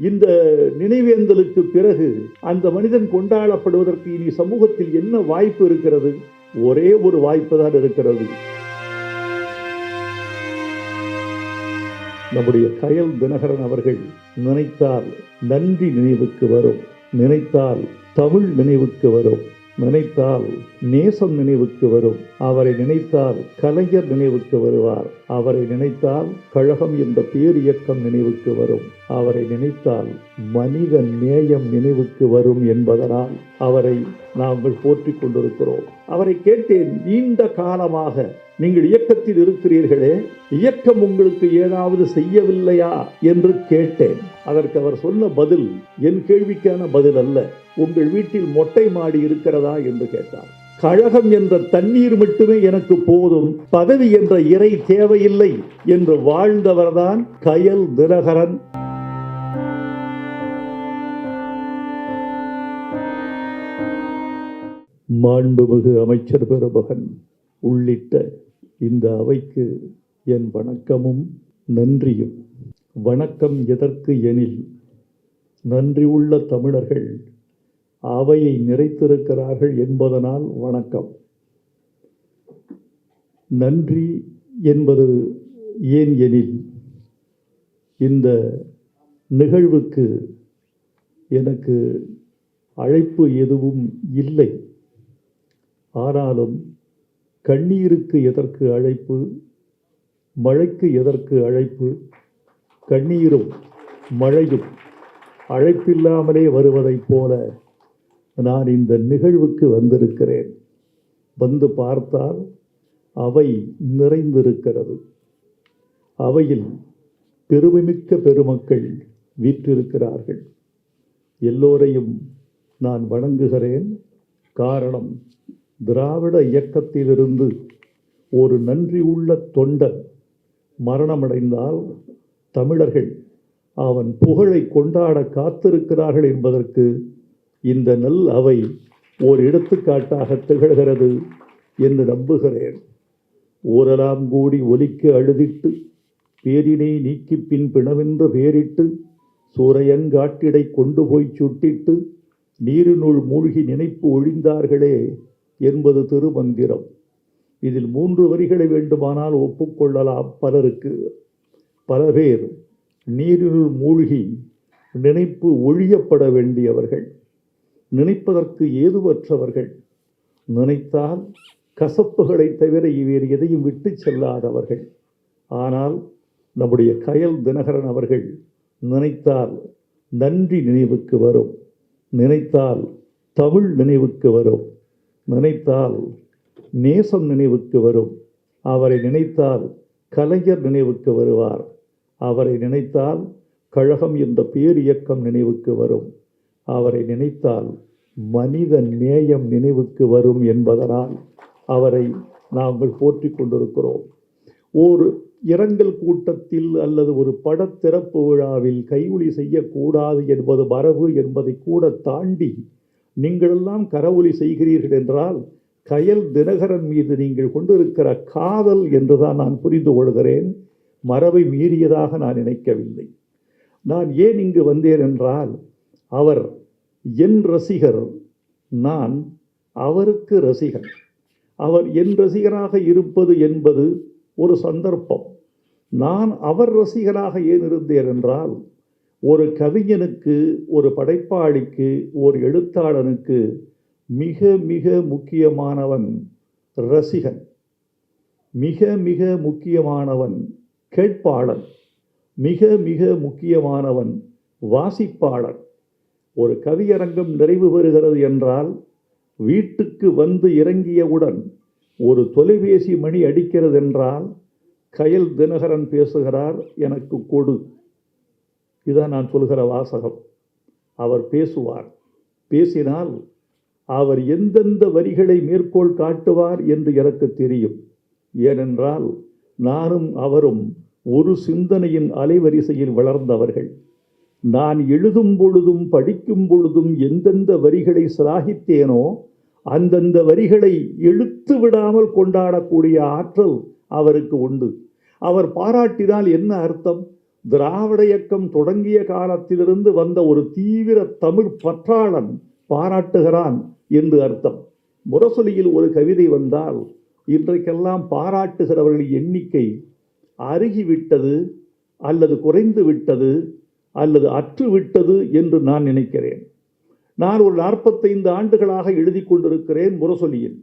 இந்த நினைவேந்தலுக்கு பிறகு அந்த மனிதன் கொண்டாடப்படுவதற்கு இனி சமூகத்தில் என்ன வாய்ப்பு இருக்கிறது? ஒரே ஒரு வாய்ப்பு தான் இருக்கிறது. நம்முடைய கயல் தினகரன் அவர்கள் நினைத்தால் நன்றி நினைவுக்கு வரும். நினைத்தால் தமிழ் நினைவுக்கு வரும். நினைத்தால் நேசம் நினைவுக்கு வரும். அவரை நினைத்தால் கலைஞர் நினைவுக்கு வருவார். அவரை நினைத்தால் கழகம் என்ற பேர் இயக்கம் நினைவுக்கு வரும். அவரை நினைத்தால் மனித நேயம் நினைவுக்கு வரும் என்பதனால் அவரை நாங்கள் போற்றிக் கொண்டிருக்கிறோம். அவரை கேட்டேன் நீண்ட காலமாக நீங்கள் இயக்கத்தில் இருக்கிறீர்களே இயக்கம் உங்களுக்கு ஏதாவது செய்யவில்லையா என்று கேட்டேன். அதற்கு அவர் சொன்ன பதில் என் கேள்விக்கான பதில் அல்ல. உங்கள் வீட்டில் மொட்டை மாடி இருக்கிறதா என்று கேட்டார். கழகம் என்ற தண்ணீர் மட்டுமே எனக்கு போதும் பதவி என்ற இறை தேவையில்லை என்று வாழ்ந்தவர்தான் கயல் தினகரன். மாண்புமிகு அமைச்சர் பெருமகன் உள்ளிட்ட இந்த அவைக்கு என் வணக்கமும் நன்றியும். வணக்கம் எதற்கு எனில் நன்றியுள்ள தமிழர்கள் அவையை நிறைத்திருக்கிறார்கள் என்பதனால் வணக்கம். நன்றி என்பது ஏன் எனில் இந்த நிகழ்வுக்கு எனக்கு அழைப்பு எதுவும் இல்லை. ஆனாலும் கண்ணீருக்கு எதற்கு அழைப்பு? மழைக்கு எதற்கு அழைப்பு? கண்ணீரும் மழையும் அழைப்பில்லாமலே வருவதைப் போல நான் இந்த நிகழ்வுக்கு வந்திருக்கிறேன். வந்து பார்த்தால் அவை நிறைந்திருக்கிறது. அவையில் பெருமைமிக்க பெருமக்கள் வீற்றிருக்கிறார்கள். எல்லோரையும் நான் வணங்குகிறேன். காரணம் திராவிட இயக்கத்திலிருந்து ஒரு நன்றி உள்ள தொண்டன் மரணமடைந்தால் தமிழர்கள் அவன் புகழை கொண்டாட காத்திருக்கிறார்கள் என்பதற்கு இந்த நல் அவை ஓர் எடுத்துக்காட்டாக திகழ்கிறது என்று நம்புகிறேன். ஊரலாம் கூடி ஒலிக்க அழுதிட்டு பேரினை நீக்கி பின் பிணவென்று பேரிட்டு சூரையன்காட்டிடை கொண்டு போய் சுட்டிட்டு நீரினுள் மூழ்கி நினைப்பு ஒழிந்தார்களே என்பது திருமந்திரம். இதில் மூன்று வரிகளை வேண்டுமானால் ஒப்புக்கொள்ளலாம் பலருக்கு. பல பேர் நீரினுள் மூழ்கி நினைப்பு ஒழியப்பட வேண்டியவர்கள் நினைப்பதற்கு ஏதுவற்றவர்கள் நினைத்தால் கசப்புகளை தவிர வேறு எதையும் விட்டு செல்லாதவர்கள். ஆனால் நம்முடைய கயல் தினகரன் அவர்கள் நினைத்தால் நன்றி நினைவுக்கு வரும் நினைத்தால் தமிழ் நினைவுக்கு வரும். நினைத்தால் நேசம் நினைவுக்கு வரும். அவரை நினைத்தால் கலைஞர் நினைவுக்கு வருவார். அவரை நினைத்தால் கழகம் என்ற பேர் இயக்கம் நினைவுக்கு வரும். அவரை நினைத்தால் மனித நேயம் நினைவுக்கு வரும் என்பதனால் அவரை நாங்கள் போற்றிக் கொண்டிருக்கிறோம். ஒரு இரங்கல் கூட்டத்தில் அல்லது ஒரு படத்திறப்பு விழாவில் கைவுளி செய்யக்கூடாது என்பது மரபு என்பதை கூட தாண்டி நீங்களெல்லாம் கரவொலி செய்கிறீர்கள் என்றால் கயல் தினகரன் மீது நீங்கள் கொண்டிருக்கிற காதல் என்றுதான் நான் புரிந்து கொள்கிறேன். மரபை மீறியதாக நான் நினைக்கவில்லை. நான் ஏன் இங்கு வந்தேன் என்றால் அவர் என் ரசிகர் நான் அவருக்கு ரசிகன். அவர் என் ரசிகராக இருப்பது என்பது ஒரு சந்தர்ப்பம். நான் அவர் ரசிகராக ஏன் இருந்தேன் என்றால் ஒரு கவிஞனுக்கு ஒரு படைப்பாளிக்கு ஒரு எழுத்தாளனுக்கு மிக மிக முக்கியமானவன் ரசிகன். மிக மிக முக்கியமானவன் கேட்பாளன். மிக மிக முக்கியமானவன் வாசிப்பாளன். ஒரு கவியரங்கம் நிறைவு பெறுகிறது என்றால் வீட்டுக்கு வந்து இறங்கியவுடன் ஒரு தொலைபேசி மணி அடிக்கிறது என்றால் கயல் தினகரன் பேசுகிறார் எனக்கு கொடு இதுதான் நான் சொல்கிற வாசகம். அவர் பேசுவார். பேசினால் அவர் எந்தெந்த வரிகளை மேற்கோள் காட்டுவார் என்று எனக்கு தெரியும். ஏனென்றால் நானும் அவரும் ஒரு சிந்தனையின் அலைவரிசையில் வளர்ந்தவர்கள். நான் எழுதும் பொழுதும் படிக்கும் பொழுதும் எந்தெந்த வரிகளை சிராகித்தேனோ அந்தந்த வரிகளை எழுத்து விடாமல் கொண்டாடக்கூடிய ஆற்றல் அவருக்கு உண்டு. அவர் பாராட்டினால் என்ன அர்த்தம்? திராவிட இயக்கம் தொடங்கிய காலத்திலிருந்து வந்த ஒரு தீவிர தமிழ் பற்றாளன் பாராட்டுகிறான் என்று அர்த்தம். முரசொலியில் ஒரு கவிதை வந்தால் இன்றைக்கெல்லாம் பாராட்டுகிறவர்களின் எண்ணிக்கை அருகிவிட்டது அல்லது குறைந்து விட்டது அல்லது அற்றுவிட்டது என்று நான் நினைக்கிறேன். நான் ஒரு நாற்பத்தைந்து ஆண்டுகளாக எழுதி கொண்டிருக்கிறேன் முரசொலியில்.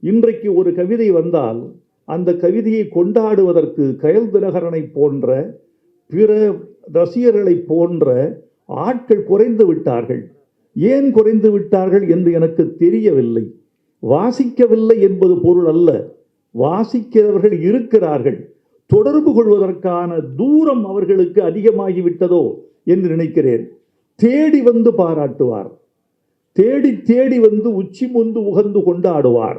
இன்றைக்கு ஒரு கவிதை வந்தால் அந்த கவிதையை கொண்டாடுவதற்கு கயல் தினகரனை போன்ற பிற ரசிகர்களைப் போன்ற ஆட்கள் குறைந்து விட்டார்கள். ஏன் குறைந்து விட்டார்கள் என்று எனக்கு தெரியவில்லை. வாசிக்கவில்லை என்பது பொருள் அல்ல. வாசிக்கிறவர்கள் இருக்கிறார்கள். தொடர்பு கொள்வதற்கான தூரம் அவர்களுக்கு அதிகமாகிவிட்டதோ என்று நினைக்கிறேன். தேடி வந்து பாராட்டுவார். தேடி தேடி வந்து உச்சி முந்து உகந்து கொண்டாடுவார்.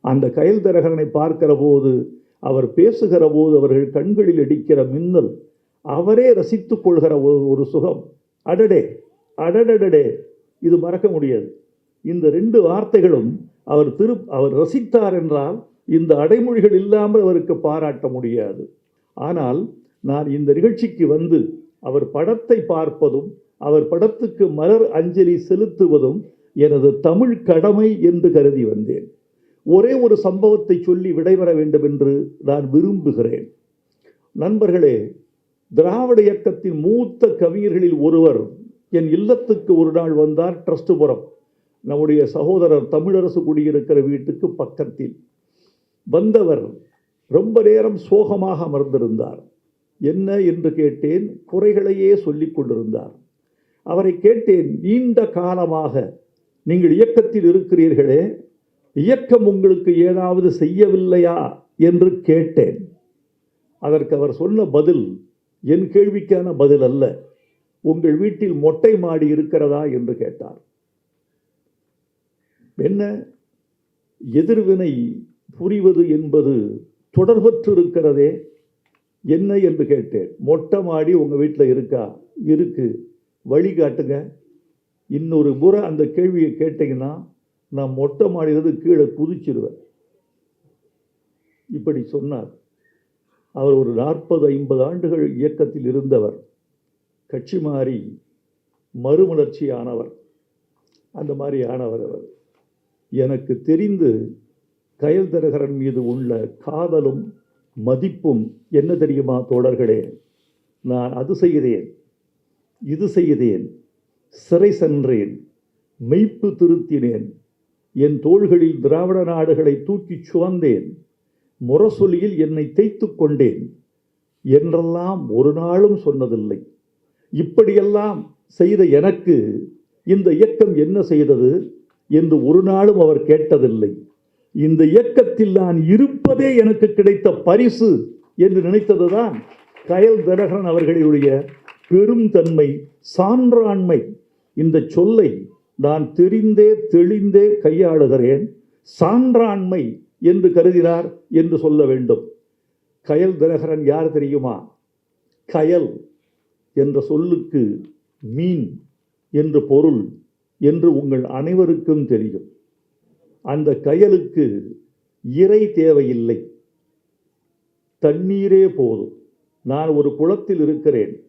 அந்த கயல் தரகரனை பார்க்கிற போது அவர் பேசுகிற போது அவர்கள் கண்களில் அடிக்கிற மின்னல் அவரே ரசித்து கொள்கிற ஒரு ஒரு சுகம். அடடே அடடடடே. இது மறக்க முடியாது. இந்த ரெண்டு வார்த்தைகளும் அவர் திரு அவர் ரசித்தார் என்றால் இந்த அடைமொழிகள் இல்லாமல் அவருக்கு பாராட்ட முடியாது. ஆனால் நான் இந்த நிகழ்ச்சிக்கு வந்து அவர் படத்தை பார்ப்பதும் அவர் படத்துக்கு மலர் அஞ்சலி செலுத்துவதும் எனது தமிழ் கடமை என்று கருதி வந்தேன். ஒரே ஒரு சம்பவத்தை சொல்லி விடைபெற வேண்டும் என்று நான் விரும்புகிறேன். நண்பர்களே திராவிட இயக்கத்தின் மூத்த கவிஞர்களில் ஒருவர் என் இல்லத்துக்கு ஒரு நாள் வந்தார் ட்ரஸ்டுபுரம் நம்முடைய சகோதரர் தமிழரசு குடியிருக்கிற வீட்டுக்கு பக்கத்தில். வந்தவர் ரொம்ப நேரம் சோகமாக அமர்ந்திருந்தார். என்ன என்று கேட்டேன் குறைகளையே சொல்லிக் கொண்டிருந்தார். அவரை கேட்டேன் நீண்ட காலமாக நீங்கள் இயக்கத்தில் இருக்கிறீர்களே இயக்கம் உங்களுக்கு ஏதாவது செய்யவில்லையா? என்று கேட்டேன். அதற்கு அவர் சொன்ன பதில் என் கேள்விக்கான பதில் அல்ல உங்கள் வீட்டில் மொட்டை மாடி இருக்கிறதா என்று கேட்டார். என்ன? எதிர்வினை புரிவது என்பது தொடர்பற்று இருக்கிறதே என்ன என்று கேட்டேன். மொட்டை மாடி உங்கள் வீட்டில் இருக்கா? இருக்கு. வழி காட்டுங்க. இன்னொரு முறை அந்த கேள்வியை கேட்டீங்கன்னா நான் மொட்டை மாடியிலிருந்து கீழே குதிச்சிருவேன். இப்படி சொன்னார். அவர் ஒரு நாற்பது ஐம்பது ஆண்டுகள் இயக்கத்தில் இருந்தவர். கட்சி மாறி மறுமலர்ச்சி ஆனவர் அந்த மாதிரி ஆனவர் அவர். எனக்கு தெரிந்து கயல் தரகரன் மீது உள்ள காதலும் மதிப்பும் என்ன தெரியுமா தோழர்களே? நான் அது செய்கிறேன் இது செய்தேன் சிறை சென்றேன் மெய்ப்பு திருத்தினேன் என் தோள்களில் திராவிட நாடுகளை தூக்கிச் சுவந்தேன் முரசொலியில் என்னை தேய்த்து கொண்டேன் என்றெல்லாம் ஒரு நாளும் சொன்னதில்லை. இப்படியெல்லாம் செய்த எனக்கு இந்த இயக்கம் என்ன செய்தது என்று ஒரு நாளும் அவர் கேட்டதில்லை. இந்த இயக்கத்தில் நான் இருப்பதே எனக்கு கிடைத்த பரிசு என்று நினைத்ததுதான் கயல் தினகரன் அவர்களுடைய பெரும் தன்மை சான்றாண்மை. இந்த சொல்லை நான் தெரிந்தே தெளிந்தே கையாளுகிறேன். சான்றாண்மை என்று கருதினார் என்று சொல்ல வேண்டும். கயல் தினகரன் யார் தெரியுமா? கயல் என்ற சொல்லுக்கு மீன் என்று பொருள் என்று உங்கள் அனைவருக்கும் தெரியும். அந்த கயலுக்கு இறை தேவையில்லை. தண்ணீரே போதும். நான் ஒரு குளத்தில் இருக்கிறேன்.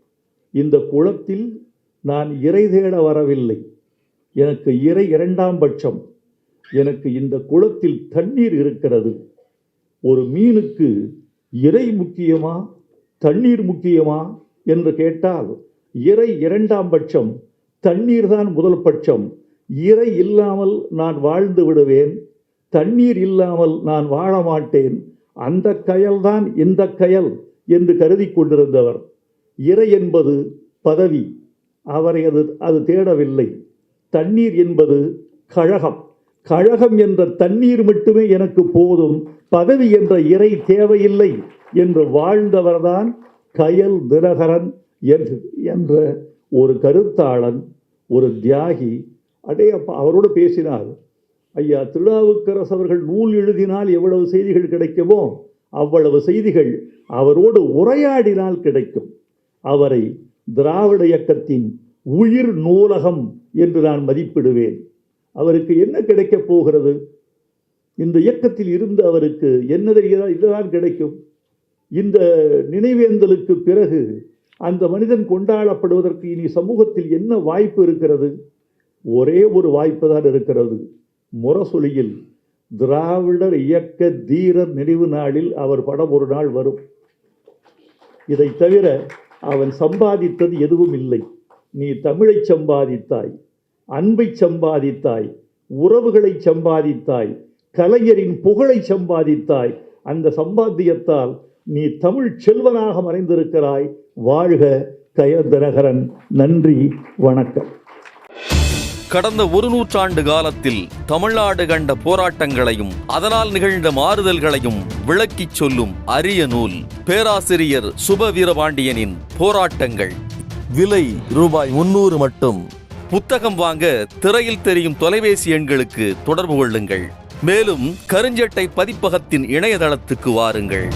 இந்த குளத்தில் நான் இறை தேட வரவில்லை. எனக்கு இறை இரண்டாம் பட்சம். எனக்கு இந்த குளத்தில் தண்ணீர் இருக்கிறது. ஒரு மீனுக்கு இறை முக்கியமா தண்ணீர் முக்கியமா என்று கேட்டால் இறை இரண்டாம் பட்சம் தண்ணீர் தான் முதல் பட்சம். இறை இல்லாமல் நான் வாழ்ந்து விடுவேன் தண்ணீர் இல்லாமல் நான் வாழ மாட்டேன். அந்த கயல்தான் இந்த கயல் என்று கருதி கொண்டிருந்தவர். இறை என்பது பதவி அவரை அது அது தேடவில்லை. தண்ணீர் என்பது கழகம். கழகம் என்ற தண்ணீர் மட்டுமே எனக்கு போதும் பதவி என்ற இறை தேவையில்லை என்று வாழ்ந்தவர்தான் கயல் தினகரன் என்று என்ற ஒரு கருத்தாளன் ஒரு தியாகி. அடே அப்பா அவரோடு பேசினார் ஐயா திருநாவுக்கரசு அவர்கள் நூல் எழுதினால் எவ்வளவு செய்திகள் கிடைக்குமோ அவ்வளவு செய்திகள் அவரோடு உரையாடினால் கிடைக்கும். அவரை திராவிட இயக்கத்தின் உயிர் நூலகம் என்று நான் மதிப்பிடுவேன். அவருக்கு என்ன கிடைக்கப் போகிறது? இந்த இயக்கத்தில் இருந்து அவருக்கு என்ன தெரிகிறதா இதுதான் கிடைக்கும். இந்த நினைவேந்தலுக்கு பிறகு அந்த மனிதன் கொண்டாடப்படுவதற்கு இனி சமூகத்தில் என்ன வாய்ப்பு இருக்கிறது? ஒரே ஒரு வாய்ப்பு தான் இருக்கிறது. முரசொலியில் திராவிடர் இயக்க தீரர் நினைவு நாளில் அவர் படம் ஒரு நாள் வரும். இதை தவிர அவன் சம்பாதித்தது எதுவும் இல்லை. நீ தமிழை சம்பாதித்தாய். அன்பை சம்பாதித்தாய் உறவுகளை சம்பாதித்தாய் கலைஞரின் புகழை சம்பாதித்தாய் அந்த சம்பாத்தியத்தால் நீ தமிழ் செல்வனாக மறைந்திருக்கிறாய். வாழ்க கயந்திரகரன். நன்றி வணக்கம். கடந்த ஒரு நூற்றாண்டு காலத்தில் தமிழ்நாடு கண்ட போராட்டங்களையும் அதனால் நிகழ்ந்த மாறுதல்களையும் விளக்கிச் சொல்லும் அரிய நூல் பேராசிரியர் சுப வீரபாண்டியனின் போராட்டங்கள். விலை ரூபாய் முன்னூறு மட்டும். புத்தகம் வாங்க திரையில் தெரியும் தொலைபேசி எண்களுக்கு தொடர்பு கொள்ளுங்கள். மேலும் கருஞ்சட்டை பதிப்பகத்தின் இணையதளத்துக்கு வாருங்கள்.